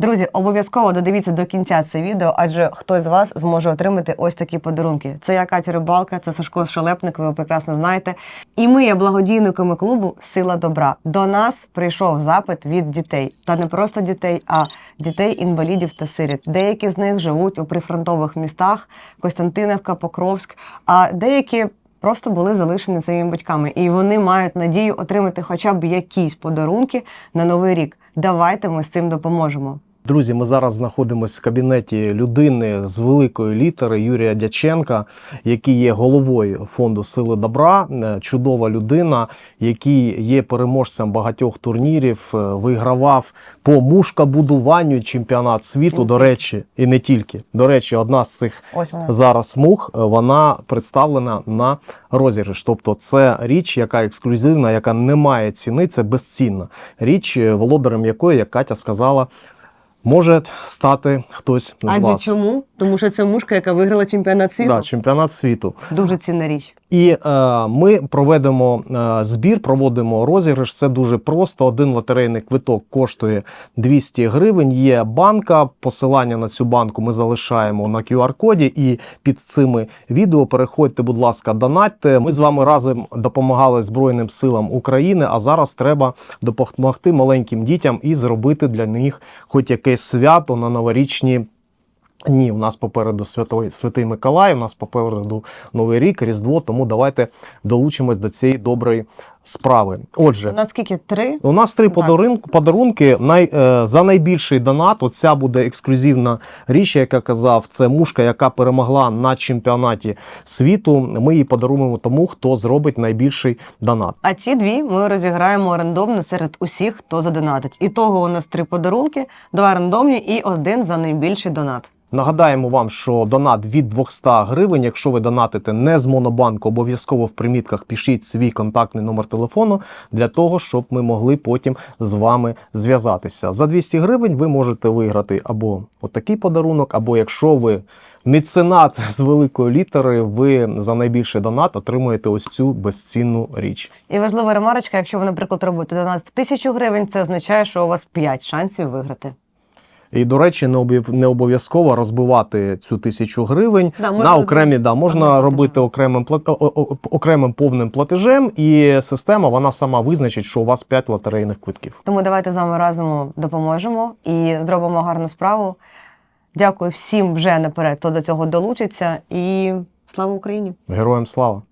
Друзі, обов'язково додивіться до кінця це відео, адже хтось з вас зможе отримати ось такі подарунки. Це я Катя Рибалка, це Сашко Шелепник, ви прекрасно знаєте. І ми є благодійниками клубу Сила добра. До нас прийшов запит від дітей, та не просто дітей, а дітей інвалідів та сиріт. Деякі з них живуть у прифронтових містах Костянтинівка, Покровськ, а деякі. Просто були залишені своїми батьками, і вони мають надію отримати хоча б якісь подарунки на новий рік. Давайте ми з цим допоможемо. Друзі, ми зараз знаходимося в кабінеті людини з великої літери Юрія Дяченка, який є головою фонду Сили добра. Е, Чудова людина, який є переможцем багатьох турнірів, е, вигравав по мушкабудуванню чемпіонат світу. До речі, і не тільки. До речі, одна з цих Ось зараз смуг, е, вона представлена на розіграш. Тобто, це річ, яка ексклюзивна, яка не має ціни, це безцінна річ, володарем якої, як Катя сказала, може стати хтось з Адже вас. чому? Тому що це мушка, яка виграла чемпіонат світу. Да, чемпіонат світу. Дуже цінна річ. І е, ми проведемо е, збір, проводимо розіграш. Це дуже просто. Один лотерейний квиток коштує 200 гривень. Є банка. Посилання на цю банку ми залишаємо на QR-коді. І під цими відео переходьте, будь ласка, донатьте. Ми з вами разом допомагали Збройним силам України. А зараз треба допомогти маленьким дітям і зробити для них хоч якесь свято на новорічні. Ні, у нас попереду Святой, Святий Миколай, у нас попереду Новий рік, Різдво, тому давайте долучимось до цієї доброї справи. У Отже, нас скільки? Три? у нас три Так. подарунки. подарунки. Най, е, за найбільший донат. Оця буде ексклюзивна річ, як я казав. Це мушка, яка перемогла на чемпіонаті світу. Ми її подаруємо тому, хто зробить найбільший донат. А ці дві ми розіграємо рандомно серед усіх, хто задонатить. І того у нас три подарунки, два рандомні і один за найбільший донат. Нагадаємо вам, що донат від 200 гривень. Якщо ви донатите не з монобанку, обов'язково в примітках пишіть свій контактний номер телефону для того, щоб ми могли потім з вами зв'язатися. За 200 гривень ви можете виграти або отакий подарунок, або якщо ви меценат з великої літери, ви за найбільший донат отримуєте ось цю безцінну річ. І важлива ремарочка, якщо ви, наприклад, робите донат в тисячу гривень, це означає, що у вас 5 шансів виграти. І, до речі, не обов'язково розбивати цю тисячу гривень Да, можна на окремі. Да, можна робити окремим окремим повним платежем, і система вона сама визначить, що у вас 5 лотерейних квитків. Тому давайте з вами разом допоможемо і зробимо гарну справу. Дякую всім вже наперед, хто до цього долучиться. І слава Україні! Героям слава!